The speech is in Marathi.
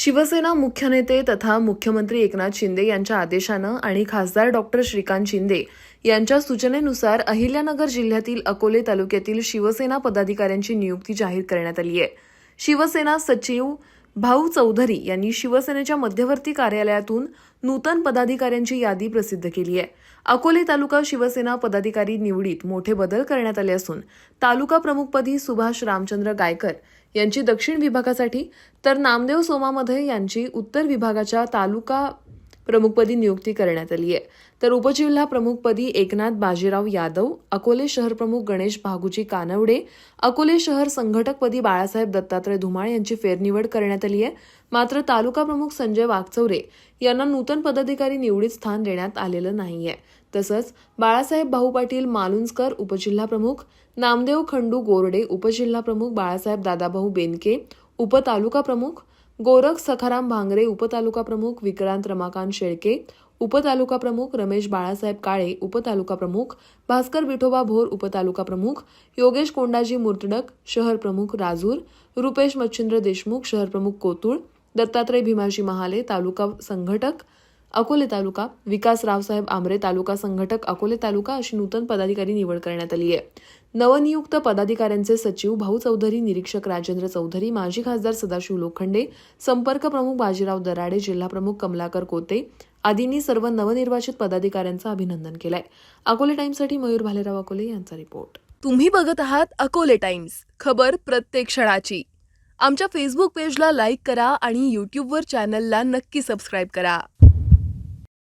शिवसेना मुख्य नेते तथा मुख्यमंत्री एकनाथ शिंदे यांच्या आदेशानं आणि खासदार डॉक्टर श्रीकांत शिंदे यांच्या सूचनेनुसार अहिल्यानगर जिल्ह्यातील अकोले तालुक्यातील शिवसेना पदाधिकाऱ्यांची नियुक्ती जाहीर करण्यात आली आहे. शिवसेना सचिव भाऊ चौधरी यांनी शिवसेनेच्या मध्यवर्ती कार्यालयातून नूतन पदाधिकाऱ्यांची यादी प्रसिद्ध केली आहे. अकोले तालुका शिवसेना पदाधिकारी निवडीत मोठे बदल करण्यात आले असून तालुका प्रमुखपदी सुभाष रामचंद्र गायकर यांची दक्षिण विभागासाठी तर नामदेव सोमामध्ये यांची उत्तर विभागाच्या तालुका प्रमुखपदी नियुक्ती करण्यात आली आहे. तर उपजिल्हा प्रमुखपदी एकनाथ बाजीराव यादव अकोले शहर प्रमुख गणेश भागुजी कानवडे अकोले शहर संघटकपदी बाळासाहेब दत्तात्रय धुमाळ यांची फेरनिवड करण्यात आली आहे. मात्र तालुका प्रमुख संजय वागचौरे यांना नूतन पदाधिकारी निवडीत स्थान देण्यात आलेलं नाहीये तसंच बाळासाहेब भाऊ पाटील मालुंजकर उपजिल्हा प्रमुख नामदेव खंडू गोरडे उपजिल्हा प्रमुख बाळासाहेब दादाभाऊ बेनके उपतालुका प्रमुख गोरख सखाराम भांगरे उपतालुका प्रमुख विक्रांत रमाकांत शेळके उपतालुका प्रमुख रमेश बाळासाहेब काळे उपतालुका प्रमुख भास्कर विठोबा भोर उपतालुका प्रमुख योगेश कोंडाजी मुर्तडक शहर प्रमुख राजूर रुपेश मच्छिंद्र देशमुख शहर प्रमुख कोतुळ दत्तात्रय भीमाजी महाले तालुका संघटक अकोले तालुका विकास रावसाहेब आमरे तालुका संघटक अकोले तालुका अशी नूतन पदाधिकारी निवड करण्यात आली आहे. नवनियुक्त पदाधिकाऱ्यांचे सचिव भाऊ चौधरी निरीक्षक राजेंद्र चौधरी माजी खासदार सदाशिव लोखंडे संपर्क प्रमुख बाजीराव दराडे जिल्हा प्रमुख कमलाकर कोते आदींनी सर्व नवनिर्वाचित पदाधिकाऱ्यांचं अभिनंदन केलंय. अकोले टाइम्ससाठी मयूर भालेराव अकोले यांचा रिपोर्ट. तुम्ही बघत आहात अकोले टाइम्स खबर प्रत्येक क्षणाची. आमच्या फेसबुक पेजला लाईक करा आणि यूट्यूबवर चॅनलला नक्की सबस्क्राईब करा.